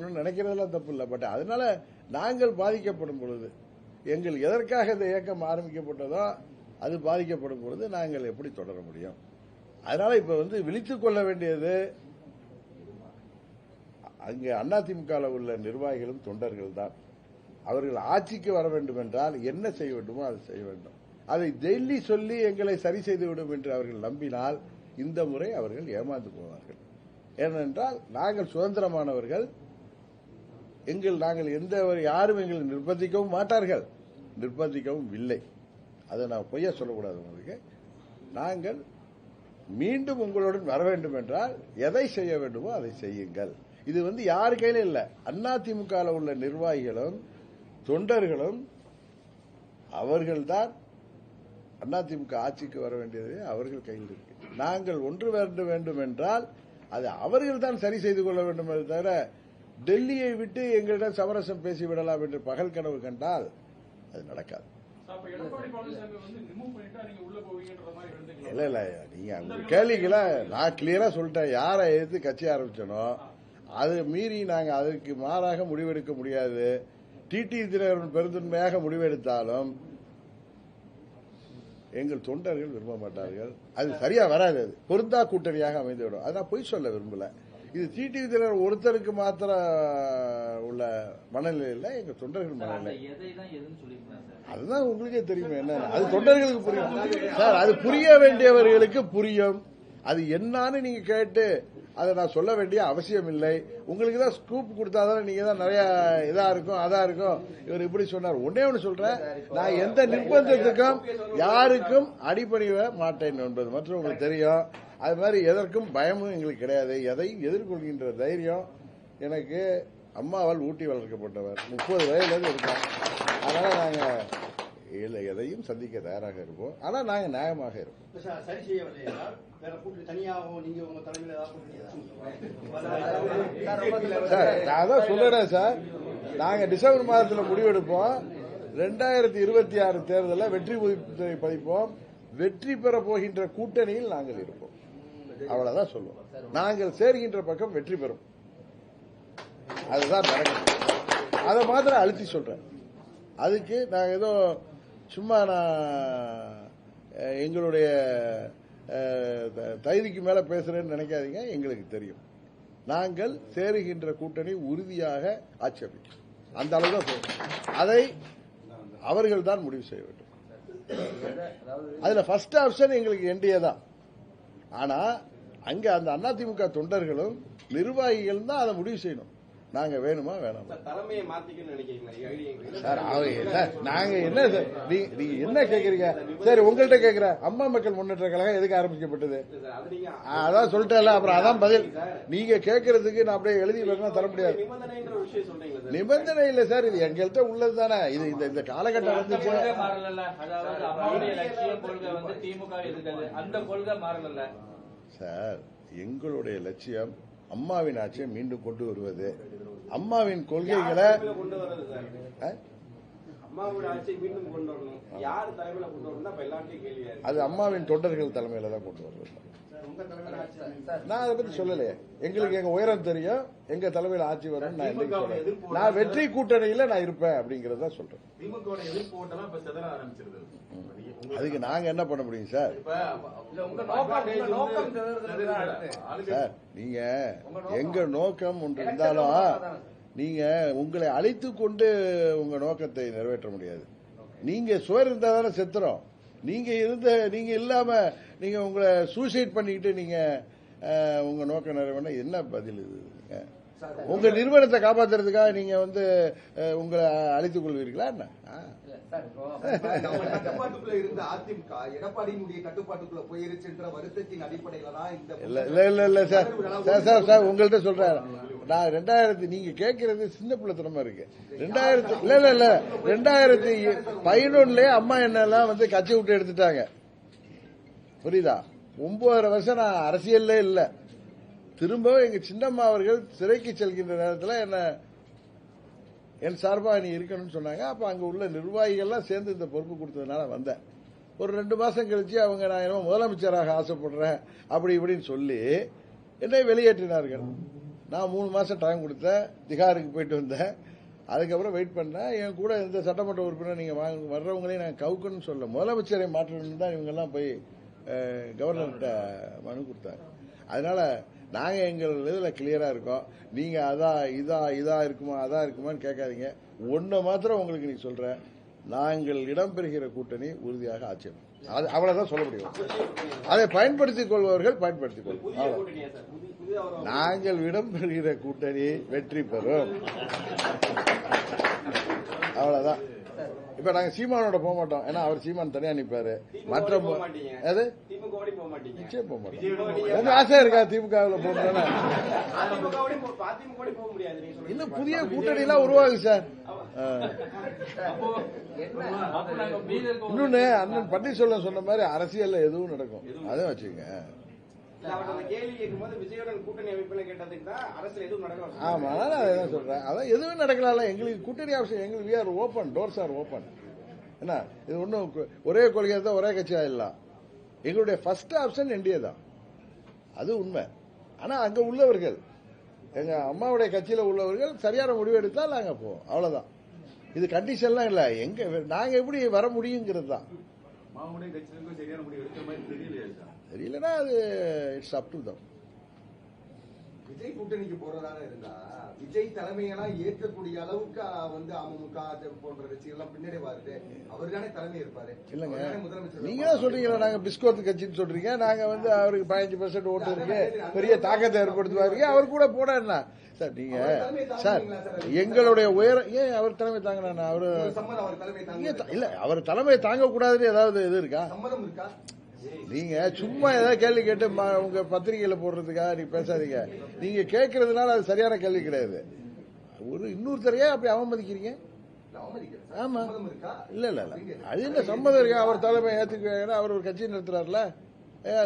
தொடரணும்னு நினைக்கிறதெல்லாம் தப்பு இல்லை. பட் அதனால நாங்கள் பாதிக்கப்படும் பொழுது எங்கள் எதற்காக இந்த இயக்கம் ஆரம்பிக்கப்பட்டதோ அது பாதிக்கப்படும் பொழுது நாங்கள் எப்படி தொடர முடியும்? அதனால இப்ப வந்து விழித்துக் கொள்ள வேண்டியது அங்கே அதிமுக உள்ள நிர்வாகிகளும் தொண்டர்கள் தான். அவர்கள் ஆட்சிக்கு வர வேண்டும் என்றால் என்ன செய்ய வேண்டுமோ அதை செய்ய வேண்டும். அதை டெல்லி சொல்லி எங்களை சரி செய்து விடும் என்று அவர்கள் நம்பினால் இந்த முறை அவர்கள் ஏமாந்து போவார்கள். ஏனென்றால் நாங்கள் சுதந்திரமானவர்கள் எங்கள் நாங்கள் எந்த யாரும் எங்களை நிர்பந்திக்கவும் மாட்டார்கள். நிர்பந்திக்கவும் இல்லை. அதை நான் பொய்யா சொல்லக்கூடாது உங்களுக்கு. நாங்கள் மீண்டும் உங்களுடன் வர வேண்டும் என்றால் எதை செய்ய வேண்டுமோ அதை செய்யுங்கள். இது வந்து யார் கையில இல்லை. அதிமுக உள்ள நிர்வாகிகளும் தொண்டர்களும் அவர்கள்தான் அதிமுக ஆட்சிக்கு வர வேண்டியது அவர்கள் கையில் இருக்கு. நாங்கள் ஒன்று வேண்டும் வேண்டும் என்றால் அது அவர்கள் தான் சரி செய்து கொள்ள வேண்டும் தவிர டெல்லியை விட்டு எங்களிடம் சமரசம் பேசி விடலாம் என்று பகல் கனவு கண்டால் அது நடக்காது. இல்ல இல்ல நீங்க உங்க கேள்விகளை நான் கிளியரா சொல்லிட்டேன். யாரை எதிர்த்து கட்சி ஆரம்பிச்சனோ அது மீறி நாங்க அதற்கு மாறாக முடிவெடுக்க முடியாது. டிடி தினகரன் பெருந்தன்மையாக முடிவெடுத்தாலும் எங்கள் தொண்டர்கள் விரும்ப மாட்டார்கள். அது சரியா வராது அது. பொருந்தா கூட்டணியாக அமைந்துவிடும். அதை நான் பொய் சொல்ல விரும்பல. இது டிடி தினகரன் ஒருத்தருக்கு மாத்திரம் உள்ள மனநிலையில் எங்க தொண்டர்கள் மனநிலை. அதுதான் உங்களுக்கே தெரியுமே என்ன அது தொண்டர்களுக்கு புரியும். சார் அது புரிய வேண்டியவர்களுக்கு புரியும். அது என்னன்னு நீங்க கேட்டு அதை நான் சொல்ல வேண்டிய அவசியம் இல்லை. உங்களுக்கு தான் ஸ்கூப் கொடுத்தாதானே நீங்க தான் நிறைய இதா இருக்கும் அதா இருக்கும். இவர் இப்படி சொன்னார். ஒன்னே ஒன்று சொல்றேன். நான் எந்த நிர்பந்தத்துக்கும் யாருக்கும் அடிபணிய மாட்டேன் என்பது மற்றும் உங்களுக்கு தெரியும். அது மாதிரி எதற்கும் பயமும் எங்களுக்கு கிடையாது. எதையும் எதிர்கொள்கின்ற தைரியம் எனக்கு அம்மாவால் ஊட்டி வளர்க்கப்பட்டவர். முப்பது வயதுலேருந்து இருக்கோம் அதனால நாங்கள் எதையும் சந்திக்க தயாராக இருப்போம். ஆனா நாங்க நியாயமாக இருப்போம். சரி நான் அதான் சொல்றேன் சார். நாங்க டிசம்பர் மாதத்துல முடிவெடுப்போம். ரெண்டாயிரத்தி இருபத்தி ஆறு தேர்தலில் வெற்றி பதிப்போம் வெற்றி பெற போகின்ற கூட்டணியில் நாங்கள் இருப்போம். அவ்வளவுதான் சொல்லுவோம். நாங்கள் சேர்கின்ற பக்கம் வெற்றி பெறும். அதுதான் நடக்கும். அதை மாத்திரம் அழுத்தி சொல்றேன். அதுக்கு நான் ஏதோ சும்மா நான் எங்களுடைய த- தகுதிக்கு மேல பேசுறேன்னு நினைக்காதீங்க எங்களுக்கு தெரியும். நாங்கள் சேருகின்ற கூட்டணி உறுதியாக ஆட்சேபிக்கும். அந்த அளவு தான் சொல்றேன் அதை அவர்கள் தான் முடிவு செய்ய வேண்டும். அதுல ஃபர்ஸ்ட் ஆப்ஷன் எங்களுக்கு என்டிஏ தான். ஆனா அங்க அந்த அதிமுக தொண்டர்களும் நிர்வாகிகளும் தான் அதை முடிவு செய்யணும். நாங்க வேணுமா வேணாமா? தலைமையை மாத்திக்கணும்னு நினைக்கிறீங்களா ஐடியா சார் நாங்க என்ன சார் நீ- நீங்க என்ன கேக்குறீங்க? சரி உங்கள்கிட்ட கேக்குறேன். அம்மா மக்கள் முன்னேற்ற கழகம் எதுக்கு ஆரம்பிக்கப்பட்டது? அது நீங்க ஆ, அதான் சொல்லிட்டேன்ல அப்புறம் அதான் பதில். நீங்க கேக்குறதுக்கு நான் அப்படியே எழுதி வரணும் தர முடியாது. நிபந்தனை இல்ல சார் இது எங்கள்கிட்ட உள்ளது தானே. இது இந்த இந்த காலகட்டம் வந்துச்சு திமுக அந்த கொள்கை மாறல சார் எங்களுடைய லட்சியம் அம்மாவின் ஆட்சியை மீண்டும் கொண்டு வருவது. அம்மாவின் கொள்கைகளை தலைமையில கொண்டு வர்றது சார்? ஆ? அம்மாவோட ஆட்சியை மீண்டும் கொண்டு வரணும். யார் தலைமையில கொண்டு வரணும்? தான் இப்ப எல்லாத்தையும் கேள்வியா இருக்கு அது அம்மாவின் தொண்டர்கள் தலைமையில தான் கொண்டு வருவது. நான் அதை பத்தி சொல்லலையே. எங்களுக்கு எங்க உயரம் தெரியும். எங்க தலைமையில ஆட்சி வரும் நான் என்னைக்கு சொல்றேன் நான் வெற்றி கூட்டணியில நான் இருப்பேன் அப்படிங்கறத சொல்றேன். அதுக்கு நாங்க என்ன பண்ண முடியும் சார்? சார் நீங்க எங்க நோக்கம் ஒன்று இருந்தாலும் நீங்க உங்களை அழைத்து கொண்டு உங்க நோக்கத்தை நிறைவேற்ற முடியாது. நீங்க சுவர் இருந்தா தானே செத்துறோம். நீங்க இருந்த நீங்க இல்லாம நீங்க உங்களை சூசைட் பண்ணிக்கிட்டு நீங்க உங்க நோக்கம் நிறைவேற என்ன பதில் இது? உங்க நிறுவனத்தை காப்பாத்துறதுக்காக நீங்க வந்து உங்களை அழைத்துக் கொள்வீர்களா என்ன? உங்கள்ட்ட சொல்றேன். நான் ரெண்டாயிரத்தி நீங்க கேட்கறது சின்ன பிள்ளைத்தனமா இருக்கு. ரெண்டாயிரத்தி இல்ல இல்ல இல்ல. ரெண்டாயிரத்தி பதினொன்னுலயே அம்மா என்னெல்லாம் வந்து கட்சி விட்டு எடுத்துட்டாங்க. புரியுதா? ஒன்பதரை வருஷம் நான் அரசியல்ல இல்ல. திரும்பவும் எங்க சின்னம்மா அவர்கள் சிறைக்கு செல்கின்ற நேரத்தில் என்ன என் சார்பாக நீ இருக்கணும்னு சொன்னாங்க. அப்போ அங்கே உள்ள நிர்வாகிகள்லாம் சேர்ந்து இந்த பொறுப்பு கொடுத்ததுனால வந்தேன். ஒரு ரெண்டு மாதம் கழிச்சு அவங்க நான் என்னமோ முதலமைச்சராக ஆசைப்படுறேன் அப்படி இப்படின்னு சொல்லி என்னை வெளியேற்றினார்கள். நான் மூணு மாதம் டைம் கொடுத்தேன் திகாருக்கு போயிட்டு வந்தேன். அதுக்கப்புறம் வெயிட் பண்ணேன். என் கூட இந்த சட்டமன்ற உறுப்பினர் நீங்கள் வாங்க வர்றவங்களையும் நான் கவுக்குன்னு சொல்ல முதலமைச்சரை மாற்றணும்னு தான் இவங்கெல்லாம் போய் கவர்னர்கிட்ட மனு கொடுத்தாங்க. அதனால நாங்க எங்கள் இதுல கிளியரா இருக்கோம். நீங்க அதா இதா இதா இருக்குமா அதா இருக்குமான்னு கேட்காதீங்க. ஒன்றை மாத்திரம் உங்களுக்கு நீ சொல்றேன் நாங்கள் இடம்பெறுகிற கூட்டணி உறுதியாக அமைக்கும். அது அவ்வளவுதான் சொல்ல முடியும். அதை பயன்படுத்திக் கொள்பவர்கள் பயன்படுத்திக் கொள்வோம் நாங்கள் இடம்பெறுகிற கூட்டணி வெற்றி பெறும். அவ்வளவுதான். இப்ப நாங்க சீமானோட போக மாட்டோம். ஏன்னா அவர் சீமான் தனியா நிப்பாரு. மற்ற திமுக போக மாட்டீங்க. அது நிச்சயம் போக மாட்டோம். ஆசையா இருக்கா திமுகவில் போகணும்னு. இன்னும் புதிய கூட்டணி எல்லாம் உருவாகுது சார். இன்னொன்னு அண்ணன் பன்னீர்செல்வம் சொன்ன மாதிரி அரசியல்ல எதுவும் நடக்கும். அதை வச்சுங்க ஆமா அதனால அதை தான் சொல்றேன். அதான் எதுவும் நடக்கலாம்ல. எங்களுக்கு கூட்டணி அவசியம் எங்களுக்கு we are open doors are open என்ன? இது ஒன்றும் ஒரே கொள்கை தான் ஒரே கட்சி ஆயிடலாம் எங்களுடைய ஃபர்ஸ்ட் ஆப்ஷன் என்டிஏ தான். அது உண்மை. ஆனா அங்க உள்ளவர்கள் எங்க அம்மாவுடைய கட்சியில உள்ளவர்கள் சரியான முடிவு எடுத்தால் நாங்க போவோம். அவ்வளவுதான். இது கண்டிஷன்லாம் இல்ல. எங்க நாங்க எப்படி வர முடியுங்கிறது தான். தெரியலன்னா அது it's up to them Vijay கூட்டணிக்கு போறதாக இருந்தா விஜய் தலைமையெல்லாம் ஏற்கக்கூடிய அளவுக்கு வந்து அமமுக போன்ற கட்சிகள்லாம் பின்னாடி வருது. அவர் தானே தலைமை இருப்பாரு. இல்லங்க. முதலமைச்சர் நீங்க தான் சொல்றீங்களா நாங்க பிஸ்கோத் கட்சின்னு சொல்றீங்க. நாங்க வந்து அவருக்கு பதினஞ்சு பர்சன்ட் ஓட்டு இருக்கு. பெரிய தாக்கத்தை ஏற்படுத்துவாரு. அவர் கூட போட என்ன சார் நீங்க சார் எங்களுடைய உயர ஏன் அவர் தலைமை தாங்கினா அவரு இல்ல அவர் தலைமை தாங்க கூடாதுன்னு ஏதாவது இது இருக்கா? நீங்க சும்மா ஏதாவது கேள்வி கேட்டு உங்க பத்திரிகையில போடுறதுக்காக நீங்க பேசாதீங்க. நீங்க கேட்கறதுனால அது சரியான கேள்வி கிடையாது. ஒரு இன்னொருத்தரையே அப்படி அவமதிக்கிறீங்க. ஆமா. இல்ல இல்ல இல்ல. அது என்ன சம்மதம் இருக்கு? அவர் தலைமை ஏத்துக்குவாங்கன்னா அவர் ஒரு கட்சி நடத்துறாருல.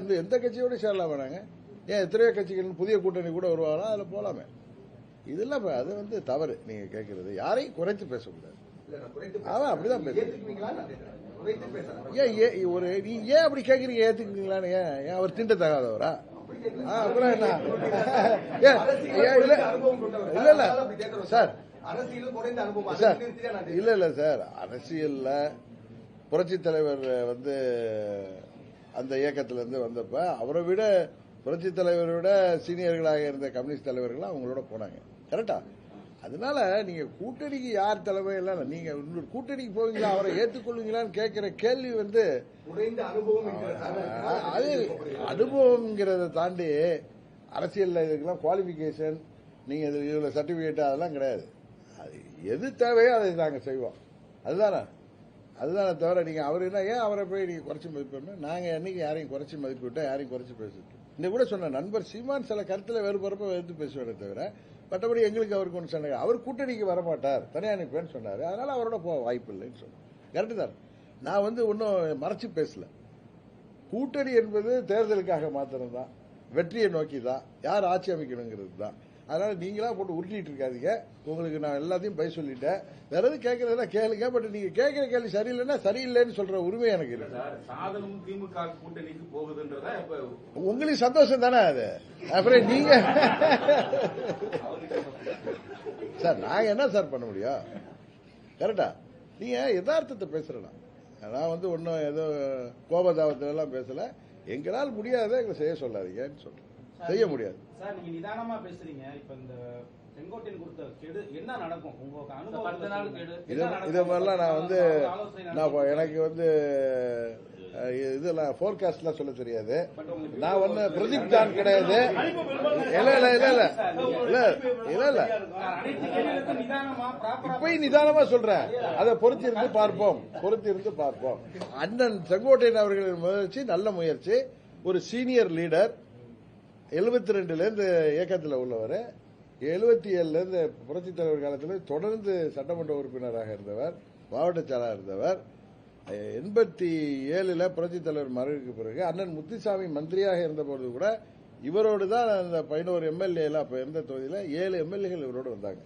இந்த எந்த கட்சியோட சேரலாம் வேணாங்க ஏன் எத்தனையோ கட்சிகள் புதிய கூட்டணி கூட வருவாங்களா? அதுல போலாமே. இதெல்லாம் அது வந்து தவறு. நீங்க கேட்கறது யாரையும் குறைத்து பேசக்கூடாது. அவன் அப்படிதான் பேசுறேன். ஏன் ஏ- ஒரு நீ ஏன் அப்படி கேக்குறீங்க? ஏத்துக்குங்களான்னு ஏன்? ஏன் அவர் திண்ட தகாதவரா ஆ, அப்புறம் என்ன? ஏன், இல்ல இல்ல சார். சார் இல்ல இல்ல சார். அரசியல்ல புரட்சி தலைவர் வந்து அந்த இயக்கத்திலிருந்து வந்தப்ப அவரை விட புரட்சி தலைவரை விட சீனியர்களாக இருந்த கம்யூனிஸ்ட் தலைவர்கள் அவங்களோட போனாங்க. கரெக்டா? அதனால நீங்க கூட்டணிக்கு யார் தலைமை எல்லாம் இல்ல. நீங்க இன்னொரு கூட்டணிக்கு போவீங்களா? அவரை ஏத்துக்கொள்வீங்களான்னு கேட்கிற கேள்வி வந்து அது அனுபவம்ங்கிறத தாண்டி அரசியல்ல இதுக்கெல்லாம் குவாலிபிகேஷன் நீங்க இது- இதுல சர்டிபிகேட் அதெல்லாம் கிடையாது. அது எது தேவையோ அதை நாங்க செய்வோம். அதுதானே? அதுதானே தவிர நீங்க அவர் என்ன ஏன் அவரை போய் நீங்க குறைச்சி மதிப்பிடணும் நாங்க என்னைக்கு யாரையும் குறைச்சி மதிப்பிட்டோம் யாரையும் குறைச்சி பேசிட்டோம் இந்த கூட சொன்ன நண்பர் சீமான் சில கருத்துல வேறுபறப்ப எடுத்து பேசுவாரே தவிர மற்றபடி எங்களுக்கு அவருக்கு ஒன்று சொன்னாங்க. அவர் கூட்டணிக்கு வரமாட்டார். தனியாக நிற்பேன்னு சொன்னார். அதனால் அவரோட போக வாய்ப்பு இல்லைன்னு சொன்னார். கரெக்டு தான். நான் வந்து ஒன்றும் மறைச்சு பேசல. கூட்டணி என்பது தேர்தலுக்காக மாத்திரம்தான். வெற்றியை நோக்கி தான் யார் ஆட்சி அமைக்கணுங்கிறது தான் அதனால நீங்களா போட்டு உருட்டிட்டு இருக்காதீங்க. உங்களுக்கு நான் எல்லாத்தையும் பய சொல்லிட்டேன். வேற எதுவும் கேட்கறதுனா கேளுங்க பட் நீங்க கேட்கிற கேள்வி சரியில்லைன்னா சரியில்லைன்னு சொல்ற உரிமை எனக்கு இருக்கு. உங்களுக்கு சந்தோஷம் தானே அது? அப்புறம் நீங்க சார் நாங்க என்ன சார் பண்ண முடியும்? கரெக்டா? நீங்க யதார்த்தத்தை பேசுறலாம். நான் வந்து ஒன்றும் ஏதோ எல்லாம் பேசல. எங்களால் முடியாத எங்களை செய்ய சொல்லாதீங்கன்னு சொல்றேன். செய்ய முடியாது. சார் நீங்க நிதானமா பேசுறீங்க. இப்ப இந்த நான் வந்து நான் எனக்கு வந்து இதெல்லாம் ஃபோர்காஸ்ட்லாம் சொல்ல தெரியாது. நான் வந்து பிரதீப் ஜான் கிடையாது. இல்ல இல்ல இல்ல இல்ல. இல்ல இல்ல இல்ல. இப்பயும் நிதானமா சொல்றேன். அதை பொறுத்து இருந்து பார்ப்போம். பொறுத்து இருந்து பார்ப்போம். அண்ணன் செங்கோட்டையன் அவர்களின் முயற்சி நல்ல முயற்சி. ஒரு சீனியர் லீடர் எழுபத்தி ரெண்டுல இருந்து இயக்கத்தில் உள்ளவர் எழுபத்தி ஏழுல இருந்து புரட்சி தலைவர் காலத்தில் தொடர்ந்து சட்டமன்ற உறுப்பினராக இருந்தவர் மாவட்ட செயலாளர் இருந்தவர் எண்பத்தி ஏழுல புரட்சி தலைவர் மறைவுக்கு பிறகு அண்ணன் முத்துசாமி மந்திரியாக இருந்தபோது கூட இவரோடு தான் அந்த பதினோரு எம்எல்ஏல அப்ப இருந்த தொகுதியில் ஏழு எம்எல்ஏகள் இவரோடு வந்தாங்க.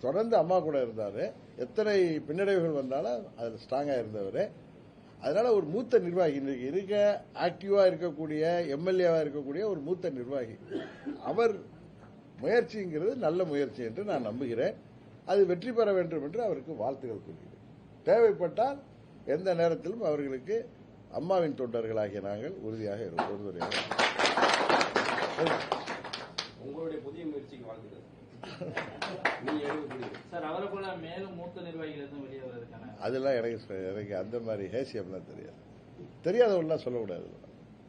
தொடர்ந்து அம்மா கூட இருந்தார். எத்தனை பின்னடைவுகள் வந்தாலும் அதில் ஸ்ட்ராங்காக இருந்தவர். அதனால ஒரு மூத்த நிர்வாகி இருக்க ஆக்டிவா இருக்கக்கூடிய எம்எல்ஏவா இருக்கக்கூடிய ஒரு மூத்த நிர்வாகி. அவர் முயற்சிங்கிறது நல்ல முயற்சி என்று நான் நம்புகிறேன். அது வெற்றி பெற வேண்டும் என்று அவருக்கு வாழ்த்துக்கள் கூறுகிறேன். தேவைப்பட்டால் எந்த நேரத்திலும் அவர்களுக்கு அம்மாவின் தொண்டர்களாகிய நாங்கள் உறுதியாக இருப்போம். இருப்போம். உங்களுடைய புதிய முயற்சிக்கு வாழ்த்துக்கள். அதெல்லாம் எனக்கு சொ- எனக்கு அந்த மாதிரி ஹேசியம்லாம் தெரியாது. தெரியாதவங்களாம் சொல்லக்கூடாது.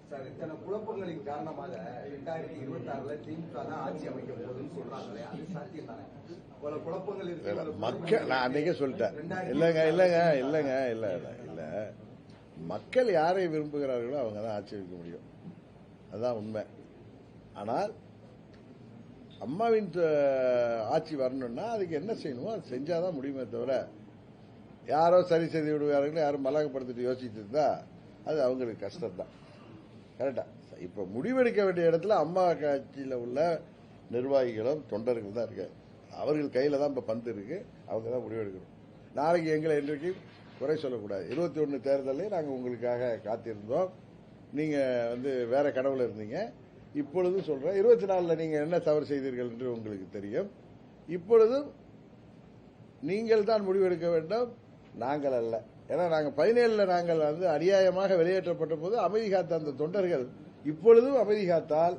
சார் இத்தனை குழப்பங்களின் காரணமாக இரண்டாயிரத்தி இருபத்தி ஆறுல திமுக தான் ஆட்சி அமைக்க போகுதுன்னு சொல்றாங்களே அது சாத்தியம் தானே. பல குழப்பங்கள் இருக்கு இல்ல, பல மக்கள் நான் அன்னைக்கே சொல்லிட்டேன். இல்லைங்க இல்லைங்க இல்லைங்க இல்ல இல்ல இல்ல. மக்கள் யாரை விரும்புகிறார்களோ அவங்க தான் ஆட்சி வைக்க முடியும். அதுதான் உண்மை. ஆனால் அம்மாவின் ஆட்சி வரணும்னா அதுக்கு என்ன செய்யணுமோ அது செஞ்சாதான் முடியுமே தவிர யாரோ சரி செய்து விடுவார்கள் யாரும் மலகப்படுத்திட்டு யோசிச்சுட்டு இருந்தா அது அவங்களுக்கு கஷ்டம்தான். கரெக்டா இப்ப முடிவெடுக்க வேண்டிய இடத்துல அம்மா கட்சியில உள்ள நிர்வாகிகளும் தொண்டர்கள் தான் இருக்காங்க. அவர்கள் கையில தான் இப்ப பந்து இருக்கு. அவங்க தான் முடிவெடுக்கணும். நாளைக்கு எங்களை இன்றைக்கு குறை சொல்லக்கூடாது. இருபத்தி ஒன்று தேர்தலையும் நாங்கள் உங்களுக்காக காத்திருந்தோம். நீங்க வந்து வேற கடவுள் இருந்தீங்க. இப்பொழுதும் சொல்றேன். இருபத்தி நாலுல நீங்க என்ன தவறு செய்தீர்கள் என்று உங்களுக்கு தெரியும். இப்பொழுதும் நீங்கள் தான் முடிவெடுக்க வேண்டும். நாங்கள் அல்ல. ஏன்னா நாங்கள் பதினேழுல நாங்கள் வந்து அநியாயமாக வெளியேற்றப்பட்ட போது அமைதி காத்த அந்த தொண்டர்கள் இப்பொழுதும் அமைதி காத்தால்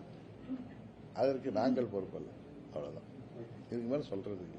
அதற்கு நாங்கள் பொறுப்பல்ல. அவ்வளவுதான். இதுக்கு மேல சொல்றது